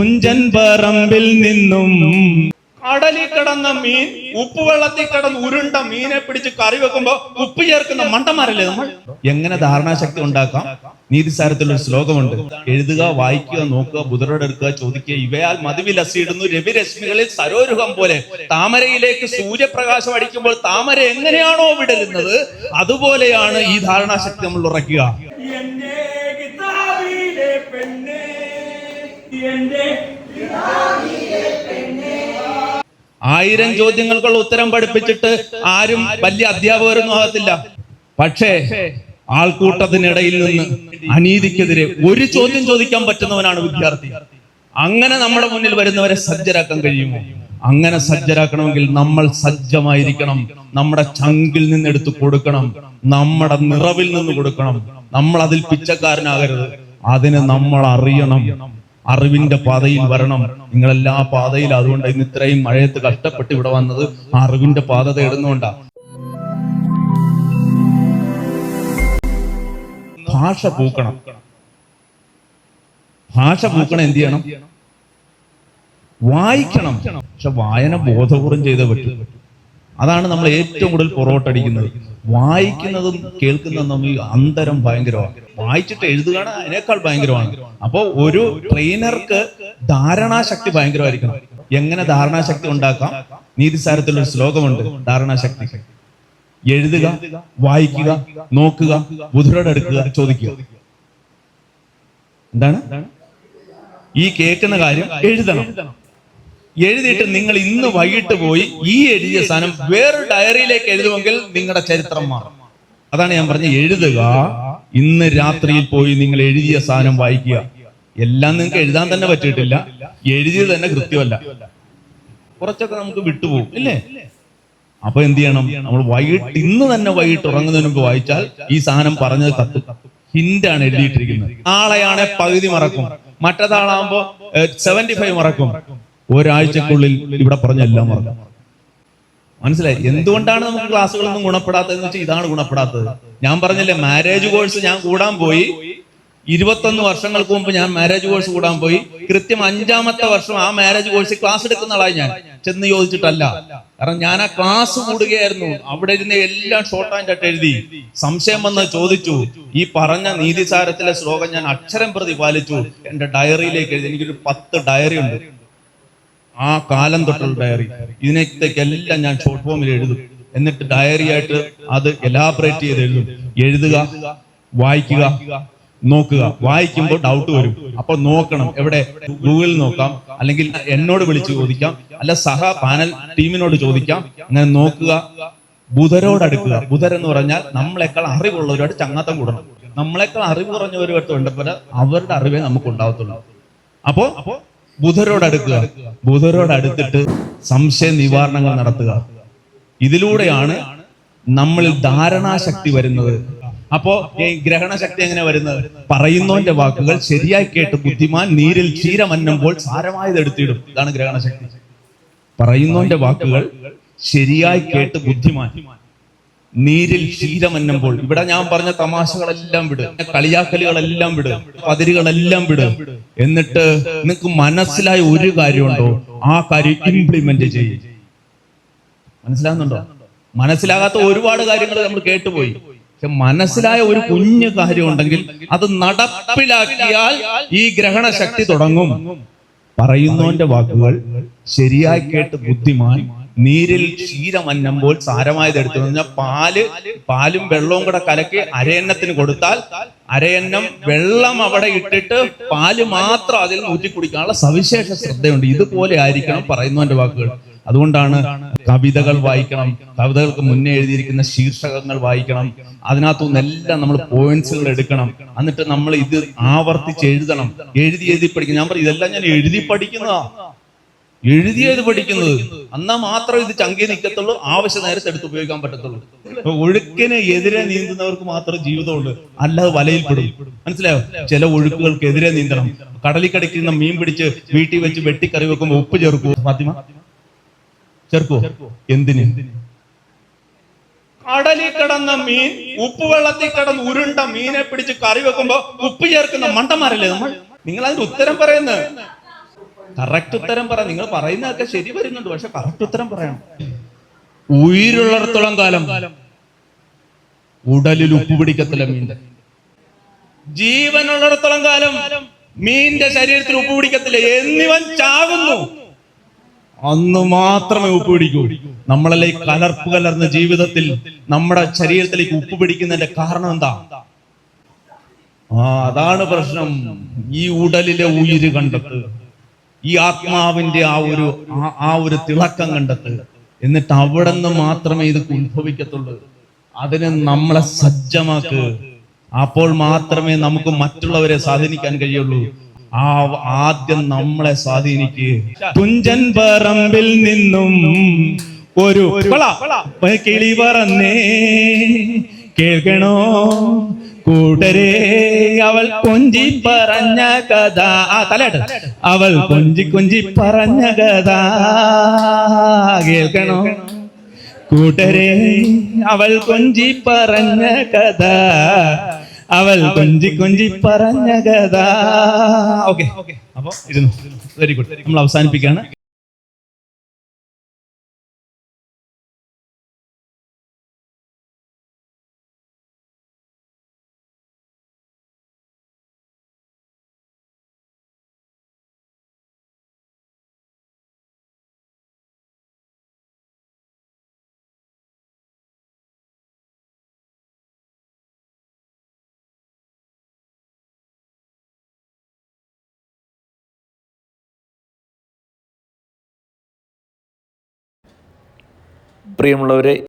തുഞ്ചൻ പറമ്പിൽ നിന്നും കടലിൽ കിടന്ന മീൻ ഉപ്പുവെള്ളത്തിൽ കിടന്ന് ഉരുണ്ട മീനെ പിടിച്ച് കറി വെക്കുമ്പോ ഉപ്പ് ചേർക്കുന്ന മണ്ടന്മാരല്ലേ നമ്മൾ? എങ്ങനെ ധാരണാശക്തി ഉണ്ടാക്കാം? നീതിസാരത്തിലൊരു ശ്ലോകമുണ്ട്. എഴുതുക വായിക്കുക നോക്കുക ബുധരോടെടുക്കുക ചോദിക്കുക. ഇവയാൽ മതിവിലസിയിടുന്നു രവിരശ്മികളിൽ സരോരുഹം പോലെ താമരയിലേക്ക് സൂര്യപ്രകാശം അടിക്കുമ്പോൾ താമര എങ്ങനെയാണോ വിടരുന്നത് അതുപോലെയാണ് ഈ ധാരണാശക്തി നമ്മൾ ഉറക്കുക പെണ്ണ് ആയിരം ചോദ്യങ്ങൾക്കുള്ള ഉത്തരം പഠിപ്പിച്ചിട്ട് ആരും വലിയ അധ്യാപകരൊന്നും ആകത്തില്ല. പക്ഷേ ആൾക്കൂട്ടത്തിനിടയിൽ നിന്ന് അനീതിക്കെതിരെ ഒരു ചോദ്യം ചോദിക്കാൻ പറ്റുന്നവനാണ് വിദ്യാർത്ഥി. അങ്ങനെ നമ്മുടെ മുന്നിൽ വരുന്നവരെ സജ്ജരാക്കാൻ കഴിയുമോ? അങ്ങനെ സജ്ജരാക്കണമെങ്കിൽ നമ്മൾ സജ്ജമായിരിക്കണം. നമ്മുടെ ചങ്കിൽ നിന്ന് എടുത്ത് കൊടുക്കണം. നമ്മുടെ നിറവിൽ നിന്ന് കൊടുക്കണം. നമ്മൾ അതിൽ പിച്ചക്കാരനാകരുത്. അതിന് നമ്മൾ അറിയണം അറിവിന്റെ പാതയിൽ വരണം. നിങ്ങളെല്ലാ പാതയിൽ അതുകൊണ്ട് ഇന്ന് ഇത്രയും മഴയത്ത് കഷ്ടപ്പെട്ട് ഇവിടെ വന്നത് ആ അറിവിന്റെ പാത തേടുന്നുകൊണ്ടാ ഭാഷ പൂക്കണം. ഭാഷ പൂക്കണം എന്ത് ചെയ്യണം? വായിക്കണം. പക്ഷെ വായന ബോധപൂർവം ചെയ്തേ പറ്റൂ. അതാണ് നമ്മൾ ഏറ്റവും കൂടുതൽ പുറകോട്ടടിക്കുന്നത് വായിക്കുന്നതും കേൾക്കുന്നതും തമ്മിൽ അന്തരം ഭയങ്കരമാണ്. വായിച്ചിട്ട് എഴുതുകയാണ് അതിനേക്കാൾ ഭയങ്കരമാണ്. അപ്പോൾ ഒരു ട്രെയിനർക്ക് ധാരണാശക്തി ഭയങ്കരമായിരിക്കണം. എങ്ങനെ ധാരണാശക്തി ഉണ്ടാക്കാം? നീതിസാരത്തിലൊരു ശ്ലോകമുണ്ട് ധാരണാശക്തി. എഴുതുക വായിക്കുക നോക്കുക ബുധുരോട് എടുക്കുക ചോദിക്കുക. എന്താണ്? ഈ കേൾക്കുന്ന കാര്യം എഴുതണം. എഴുതിയിട്ട് നിങ്ങൾ ഇന്ന് വൈകിട്ട് പോയി ഈ എഴുതിയ സാധനം വേറൊരു ഡയറിയിലേക്ക് എഴുതുമെങ്കിൽ നിങ്ങളുടെ ചരിത്രം മാറും. അതാണ് ഞാൻ പറഞ്ഞത്. എഴുതുക. ഇന്ന് രാത്രിയിൽ പോയി നിങ്ങൾ എഴുതിയ സാധനം വായിക്കുക. എല്ലാം നിങ്ങൾക്ക് എഴുതാൻ തന്നെ പറ്റിയിട്ടില്ല. എഴുതിയത് തന്നെ കൃത്യമല്ല. കുറച്ചൊക്കെ നമുക്ക് വിട്ടുപോകും ഇല്ലേ? അപ്പൊ എന്ത് ചെയ്യണം? നമ്മൾ വൈകിട്ട് ഇന്ന് തന്നെ വൈകിട്ട് ഉറങ്ങുന്നതിന് മുമ്പ് വായിച്ചാൽ ഈ സാധനം പറഞ്ഞത് കത്ത് ഹിന്റാണ് എഴുതിയിട്ടിരിക്കുന്നത്. ആളെയാണെ പകുതി മറക്കും. മറ്റേതാളാകുമ്പോ സെവന്റി ഫൈവ് മറക്കും. ഒരാഴ്ചക്കുള്ളിൽ ഇവിടെ പറഞ്ഞ എല്ലാം മറക്കാം. മനസ്സിലായി? എന്തുകൊണ്ടാണ് നമുക്ക് ക്ലാസ്സുകളൊന്നും ഗുണപ്പെടാത്തതെന്ന് വെച്ചാൽ ഇതാണ് ഗുണപ്പെടാത്തത്. ഞാൻ പറഞ്ഞില്ലേ മാരേജ് കോഴ്സ് ഞാൻ കൂടാൻ പോയി. ഇരുപത്തൊന്ന് വർഷങ്ങൾക്ക് മുമ്പ് ഞാൻ മാരേജ് കോഴ്സ് കൂടാൻ പോയി. കൃത്യം അഞ്ചാമത്തെ വർഷം ആ മാരേജ് കോഴ്സിൽ ക്ലാസ് എടുക്കുന്ന ആളായി ഞാൻ. ചെന്ന് ചോദിച്ചിട്ടല്ല കാരണം ഞാൻ ആ ക്ലാസ് കൂടുകയായിരുന്നു. അവിടെ ഇരുന്ന് എല്ലാം ഷോർട്ട് ആൻഡ് ആയിട്ട് എഴുതി. സംശയം വന്ന് ചോദിച്ചു. ഈ പറഞ്ഞ നീതിസാരത്തിലെ ശ്ലോകം ഞാൻ അക്ഷരം പ്രതി പാലിച്ചു. എന്റെ ഡയറിയിലേക്ക് എഴുതി. എനിക്കൊരു പത്ത് ഡയറി ഉണ്ട്. ആ കാലം തൊട്ടുള്ള ഡയറി ഇതിനേക്കെല്ലാം ഞാൻ ഷോർട്ട് ഫോമിൽ എഴുതും. എന്നിട്ട് ഡയറി ആയിട്ട് അത് എലാബറേറ്റ് ചെയ്ത് എഴുതും. എഴുതുക വായിക്കുക നോക്കുക. വായിക്കുമ്പോൾ ഡൗട്ട് വരും. അപ്പൊ നോക്കണം എവിടെ? ഗൂഗിളിൽ നോക്കാം. അല്ലെങ്കിൽ എന്നോട് വിളിച്ച് ചോദിക്കാം. അല്ല സഹ പാനൽ ടീമിനോട് ചോദിക്കാം. അങ്ങനെ നോക്കുക. ബുധരോട് അടുക്കുക. ബുധർ എന്ന് പറഞ്ഞാൽ നമ്മളെക്കാൾ അറിവുള്ളവരോട് ചങ്ങാത്തം കൂടണം. നമ്മളെക്കാൾ അറിവ് കുറഞ്ഞവരുമായിട്ട് ബന്ധപ്പെട്ട അവരുടെ അറിവേ നമുക്ക് ഉണ്ടാവത്തുള്ളൂ. അപ്പോ ബുധരോട് അടുക്കുക. ബുധരോട് അടുത്തിട്ട് സംശയ നിവാരണങ്ങൾ നടത്തുക. ഇതിലൂടെയാണ് നമ്മളിൽ ധാരണാശക്തി വരുന്നത്. അപ്പോ ഈ ഗ്രഹണശക്തി എങ്ങനെ വരുന്നത്? പറയുന്നവന്റെ വാക്കുകൾ ശരിയായി കേട്ട് ബുദ്ധിമാൻ നീരിൽ ക്ഷീരമന്നുമ്പോൾ സാരമായത് എടുത്തിടും. ഇതാണ് ഗ്രഹണശക്തി. പറയുന്നവന്റെ വാക്കുകൾ ശരിയായി കേട്ട് ബുദ്ധിമാൻ നീരിൽ ക്ഷീരമന്നുമ്പോൾ ഇവിടെ ഞാൻ പറഞ്ഞ തമാശകളെല്ലാം വിട്. കളിയാക്കലുകളെല്ലാം വിട്. പതിരുകളെല്ലാം വിട്. എന്നിട്ട് നിങ്ങൾക്ക് മനസ്സിലായ ഒരു കാര്യമുണ്ടോ? ആ കാര്യം ഇംപ്ലിമെന്റ് ചെയ്യും. മനസ്സിലാകുന്നുണ്ടോ? മനസ്സിലാകാത്ത ഒരുപാട് കാര്യങ്ങൾ നമ്മൾ കേട്ടുപോയി. പക്ഷെ മനസ്സിലായ ഒരു കുഞ്ഞു കാര്യം ഉണ്ടെങ്കിൽ അത് നടപ്പിലാക്കിയാൽ ഈ ഗ്രഹണ ശക്തി തുടങ്ങും. പറയുന്നവന്റെ വാക്കുകൾ ശരിയായി കേട്ട് ബുദ്ധിമാൻ നീരിൽ ക്ഷീരമന്നുമ്പോൾ സാരമായത് എടുത്തു. കഴിഞ്ഞാൽ പാൽ പാലും വെള്ളവും കൂടെ കലക്കി അരയന്നത്തിന് കൊടുത്താൽ അരയന്നം വെള്ളം അവിടെ ഇട്ടിട്ട് പാൽ മാത്രം അതിൽ ഊറ്റി കുടിക്കാനുള്ള സവിശേഷ ശ്രദ്ധയുണ്ട്. ഇതുപോലെ ആയിരിക്കണം പറയുന്നവന്റെ വാക്കുകൾ. അതുകൊണ്ടാണ് കവിതകൾ വായിക്കണം കവിതകൾക്ക് മുന്നേ എഴുതിയിരിക്കുന്ന ശീർഷകങ്ങൾ വായിക്കണം അതിനകത്തുനിന്നെല്ലാം നമ്മൾ പോയിന്റ്സുകൾ എടുക്കണം. എന്നിട്ട് നമ്മൾ ഇത് ആവർത്തിച്ച് എഴുതണം. എഴുതി എഴുതി പഠിക്കണം. ഞാൻ പറയും ഇതെല്ലാം ഞാൻ എഴുതി പഠിക്കുന്നതാ. എഴുതിയത് പഠിക്കുന്നത്. എന്നാ മാത്രം ഇത് ചങ്കി നിൽക്കത്തുള്ളൂ ആവശ്യ നേരത്തെ എടുത്ത് ഉപയോഗിക്കാൻ പറ്റത്തുള്ളൂ. ഒഴുക്കിനെ എതിരെ നീന്തുന്നവർക്ക് മാത്രം ജീവിതമുള്ളൂ അല്ലാതെ വലയിൽപ്പെടും. മനസ്സിലായോ? ചില ഒഴുക്കുകൾക്ക് എതിരെ നീന്തണം. കടലിൽ കടിക്കുന്ന മീൻ പിടിച്ച് വീട്ടിൽ വെച്ച് വെട്ടിക്കറി വെക്കുമ്പോൾ ഉപ്പ് ചേർക്കുവോ? ഫാത്തിമ? ചേർക്കുവോ? എന്തിന്? കടലിൽ കിടന്ന മീൻ ഉപ്പ് വെള്ളത്തിൽ കിടന്ന് ഉരുണ്ട മീനെ പിടിച്ച് കറി വെക്കുമ്പോ ഉപ്പ് ചേർക്കുന്ന മണ്ടന്മാരല്ലേ നമ്മൾ? നിങ്ങൾ അതിന് ഉത്തരം പറയുന്നത്. കറക്റ്റ് ഉത്തരം പറ. നിങ്ങൾ പറയുന്നതൊക്കെ ശരി വരുന്നുണ്ട്. പക്ഷെ കറക്റ്റ് ഉത്തരം പറയണം. ഉயிருള്ളിടത്തോളം കാലം ഉടലിൽ ഉപ്പ് പിടിക്കത്തില്ല മീന്റെ ജീവനുള്ളിടത്തോളം കാലം മീന്റെ ശരീരത്തിൽ ഉപ്പ് പിടിക്കത്തില്ല. എന്നിവൻ ചാകുന്നു. അന്ന് മാത്രമേ ഉപ്പ് പിടിക്കൂ. നമ്മളല്ലേ കലർപ്പ് കലർന്ന ജീവിതത്തിൽ നമ്മുടെ ശരീരത്തിലേക്ക് ഉപ്പ് പിടിക്കുന്നതിന്റെ കാരണം എന്താ? ആ അതാണ് പ്രശ്നം. ഈ ഉടലിലെ ഉയിര് കണ്ടെത്ത്. ഈ ആത്മാവിന്റെ ആ ഒരു ആ- ഒരു തിളക്കം കണ്ടെത്ത്. എന്നിട്ട് അവിടെ നിന്ന് മാത്രമേ ഇത് ഉത്ഭവിക്കത്തുള്ളൂ. അതിനെ നമ്മളെ സജ്ജമാക്ക്. അപ്പോൾ മാത്രമേ നമുക്ക് മറ്റുള്ളവരെ സ്വാധീനിക്കാൻ കഴിയുള്ളൂ. ആ ആദ്യം നമ്മളെ സ്വാധീനിക്ക്. തുഞ്ചൻ പറമ്പിൽ നിന്നും ഒരു കിളി പറന്നേ. കേൾക്കണോ? കൂട്ടരെ അവൾ കൊഞ്ചി പറഞ്ഞ കഥ. ആ തലയാട്ട്. അവൾ കൊഞ്ചി കൊഞ്ചി പറഞ്ഞ കഥ. കേൾക്കണോ? കൂട്ടരെ അവൾ കൊഞ്ചി പറഞ്ഞ കഥ. അവൾ കൊഞ്ചി കൊഞ്ചി പറഞ്ഞ കഥ. ഓക്കെ. അപ്പൊ ഇരുന്നു. Very good. നമ്മൾ അവസാനിപ്പിക്കുകയാണ്. പ്രിയമുള്ളവരെ